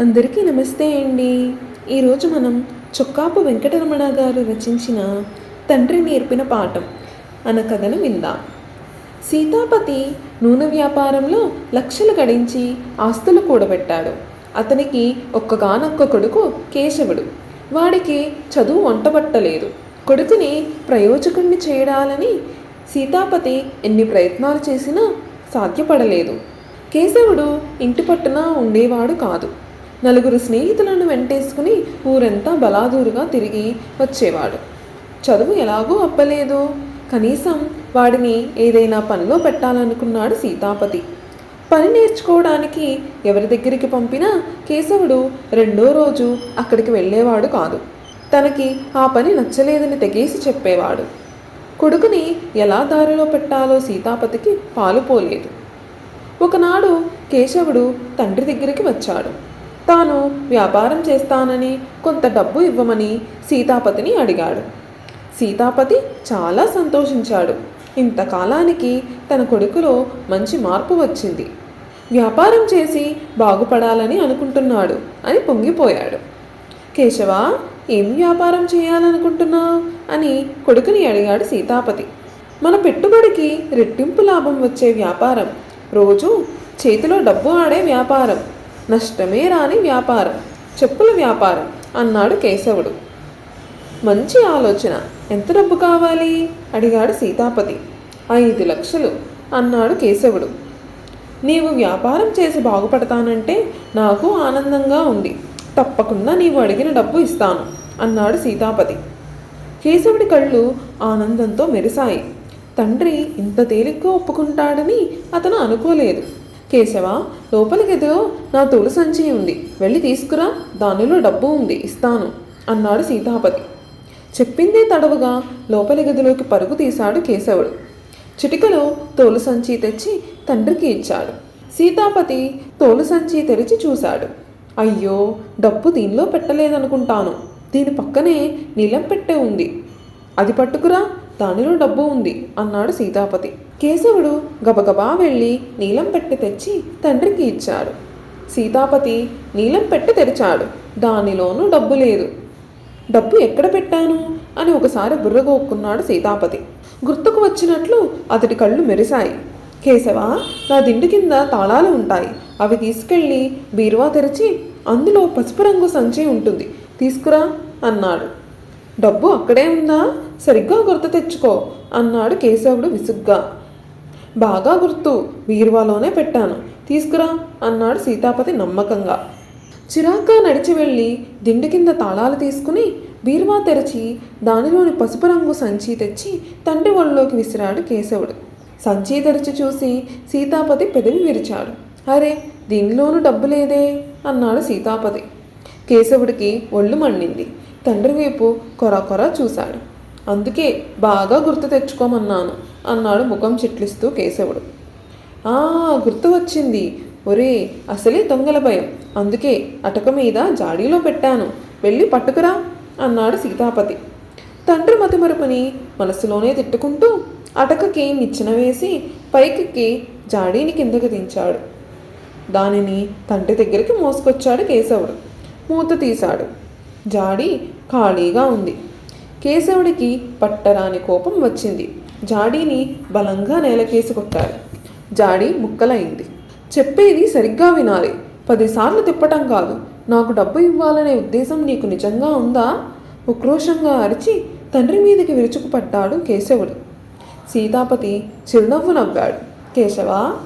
అందరికీ నమస్తే అండి. ఈరోజు మనం చొక్కాపు వెంకటరమణ గారు రచించిన తండ్రి నేర్పిన పాఠం అన్న కథను విందాం. సీతాపతి నూనె వ్యాపారంలో లక్షలు గడించి ఆస్తులు కూడబెట్టాడు. అతనికి ఒక్కగానొక్క కొడుకు కేశవుడు. వాడికి చదువు వంటబట్టలేదు. కొడుకుని ప్రయోజకుణ్ణి చేయడాలని సీతాపతి ఎన్ని ప్రయత్నాలు చేసినా సాధ్యపడలేదు. కేశవుడు ఇంటి పట్టున ఉండేవాడు కాదు. నలుగురు స్నేహితులను వెంటేసుకుని ఊరంతా బలాదూరుగా తిరిగి వచ్చేవాడు. చదువు ఎలాగూ అప్పలేదు. కనీసం వాడిని ఏదైనా పనిలో పెట్టాలనుకున్నాడు సీతాపతి. పని నేర్చుకోవడానికి ఎవరి దగ్గరికి పంపినా కేశవుడు రెండో రోజు అక్కడికి వెళ్ళేవాడు కాదు. తనకి ఆ పని నచ్చలేదని తెగేసి చెప్పేవాడు. కొడుకుని ఎలా దారిలో పెట్టాలో సీతాపతికి పాలుపోలేదు ఒకనాడు కేశవుడు తండ్రి దగ్గరికి వచ్చాడు. తాను వ్యాపారం చేస్తానని కొంత డబ్బు ఇవ్వమని సీతాపతిని అడిగాడు. సీతాపతి చాలా సంతోషించాడు. ఇంతకాలానికి తన కొడుకులో మంచి మార్పు వచ్చింది. వ్యాపారం చేసి బాగుపడాలని అనుకుంటున్నాడు అని పొంగిపోయాడు. కేశవ ఏం వ్యాపారం చేయాలనుకుంటున్నావు? అని కొడుకుని అడిగాడు సీతాపతి. మన పెట్టుబడికి రెట్టింపు లాభం వచ్చే వ్యాపారం. రోజు చేతిలో డబ్బు ఆడే వ్యాపారం. నష్టమే రాని వ్యాపారం చెప్పుల వ్యాపారం అన్నాడు కేశవుడు. మంచి ఆలోచన. ఎంత డబ్బు కావాలి? అడిగాడు సీతాపతి. ఐదు లక్షలు అన్నాడు కేశవుడు. నీవు వ్యాపారం చేసి బాగుపడతానంటే నాకు ఆనందంగా ఉంది. తప్పకుండా నీవు అడిగిన డబ్బు ఇస్తాను అన్నాడు సీతాపతి. కేశవుడి కళ్ళు ఆనందంతో మెరిశాయి. తండ్రి ఇంత తేలిగ్గా ఒప్పుకుంటాడని అతను అనుకోలేదు. కేశవ లోపలి గదిలో నా తొలి సంచి ఉంది. వెళ్ళి తీసుకురా దానిలో డబ్బు ఉంది ఇస్తాను అన్నాడు సీతాపతి. చెప్పిందే తడవుగా లోపలి గదిలోకి పరుగు తీశాడు కేశవుడు. చిటికలో తోలు సంచి తెచ్చి తండ్రికి ఇచ్చాడు. సీతాపతి తోలు సంచి తెరిచి చూశాడు. అయ్యో డబ్బు దీనిలో పెట్టలేదనుకుంటాను. దీని పక్కనే నీలం పెట్టె ఉంది. అది పట్టుకురా దానిలో డబ్బు ఉంది అన్నాడు సీతాపతి. కేశవుడు గబగబా వెళ్ళి నీలం పెట్టె తెచ్చి తండ్రికి ఇచ్చాడు. సీతాపతి నీలం పెట్టె తెరిచాడు. దానిలోనూ డబ్బు లేదు. డబ్బు ఎక్కడ పెట్టాను? అని ఒకసారి బుర్రగోక్కున్నాడు సీతాపతి. గుర్తుకు వచ్చినట్లు అతడి కళ్ళు మెరిశాయి. కేశవ నా దిండు కింద తాళాలు ఉంటాయి. అవి తీసుకెళ్ళి బీరువా తెరిచి అందులో పసుపు రంగు సంచి ఉంటుంది. తీసుకురా అన్నాడు. డబ్బు అక్కడే ఉందా? సరిగ్గా గుర్తు తెచ్చుకో అన్నాడు కేశవుడు విసుగ్గా. బాగా గుర్తు బీరువాలోనే పెట్టాను. తీసుకురా అన్నాడు సీతాపతి నమ్మకంగా. చిరాగ్గా నడిచి వెళ్ళి దిండు కింద తాళాలు తీసుకుని బీరువా తెరిచి దానిలోని పసుపు రంగు సంచి తెచ్చి తండ్రి ఒళ్ళలోకి విసిరాడు కేశవుడు. సంచి తెరిచి చూసి సీతాపతి పెదవి విరిచాడు. అరే దీనిలోనూ డబ్బు లేదే అన్నాడు సీతాపతి. కేశవుడికి ఒళ్ళు మండింది. తండ్రి వైపు కొర కొర చూశాడు. అందుకే బాగా గుర్తు తెచ్చుకోమన్నాను అన్నాడు ముఖం చిట్లిస్తూ కేశవుడు. ఆ గుర్తు వచ్చింది. ఒరే అసలే దొంగల భయం. అందుకే అటక మీద జాడీలో పెట్టాను. వెళ్ళి పట్టుకురా అన్నాడు సీతాపతి. తండ్రి మతిమరుపుని మనసులోనే తిట్టుకుంటూ అటకకి నిచ్చెన వేసి పైకి జాడీని కిందకి దించాడు. దానిని తండ్రి దగ్గరికి మోసుకొచ్చాడు కేశవుడు. మూత తీశాడు. జాడి ఖాళీగా ఉంది. కేశవుడికి పట్టరాని కోపం వచ్చింది. జాడీని బలంగా నేలకేసి కొట్టాడు. జాడీ ముక్కలైంది. చెప్పేది సరిగ్గా వినాలి. పదిసార్లు తిప్పటం కాదు. నాకు డబ్బు ఇవ్వాలనే ఉద్దేశం నీకు నిజంగా ఉందా? ఉక్రోషంగా అరిచి తండ్రి మీదకి విరుచుకుపడ్డాడు కేశవుడు. సీతాపతి చిరునవ్వు నవ్వాడు. కేశవా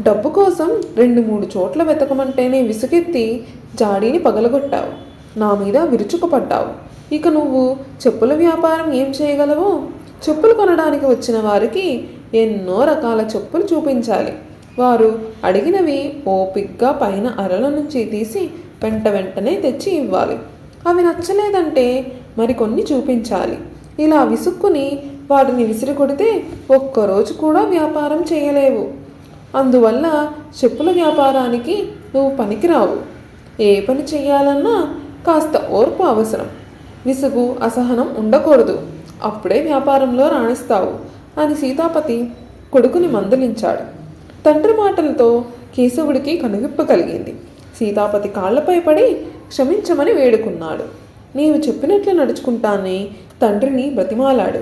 డబ్బు కోసం రెండు మూడు చోట్ల వెతకమంటేనే విసుగెత్తి జాడీని పగలగొట్టావు. నా మీద విరుచుకుపడ్డావు. ఇక నువ్వు చెప్పుల వ్యాపారం ఏం చేయగలవు? చెప్పులు కొనడానికి వచ్చిన వారికి ఎన్నో రకాల చెప్పులు చూపించాలి. వారు అడిగినవి ఓపిగ్గా పైన అరల నుంచి తీసి వెంట వెంటనే తెచ్చి ఇవ్వాలి. అవి నచ్చలేదంటే మరికొన్ని చూపించాలి. ఇలా విసుక్కుని వాటిని విసిరి కొడితే ఒక్కరోజు కూడా వ్యాపారం చేయలేవు. అందువల్ల చెప్పుల వ్యాపారానికి నువ్వు పనికిరావు. ఏ పని చేయాలన్నా కాస్త ఓర్పు అవసరం. విసుగు అసహనం ఉండకూడదు. అప్పుడే వ్యాపారంలో రాణిస్తావు అని సీతాపతి కొడుకుని మందలించాడు. తండ్రి మాటలతో కేశవుడికి కనువిప్పు కలిగింది. సీతాపతి కాళ్ళపై పడి క్షమించమని వేడుకున్నాడు. నీవు చెప్పినట్లు నడుచుకుంటానని తండ్రిని బ్రతిమాలాడు.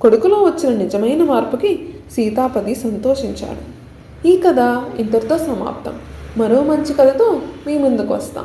కొడుకులో వచ్చిన నిజమైన మార్పుకి సీతాపతి సంతోషించాడు. ఈ కథ ఇంతటితో సమాప్తం. మరో మంచి కథతో మీ ముందుకు వస్తాం.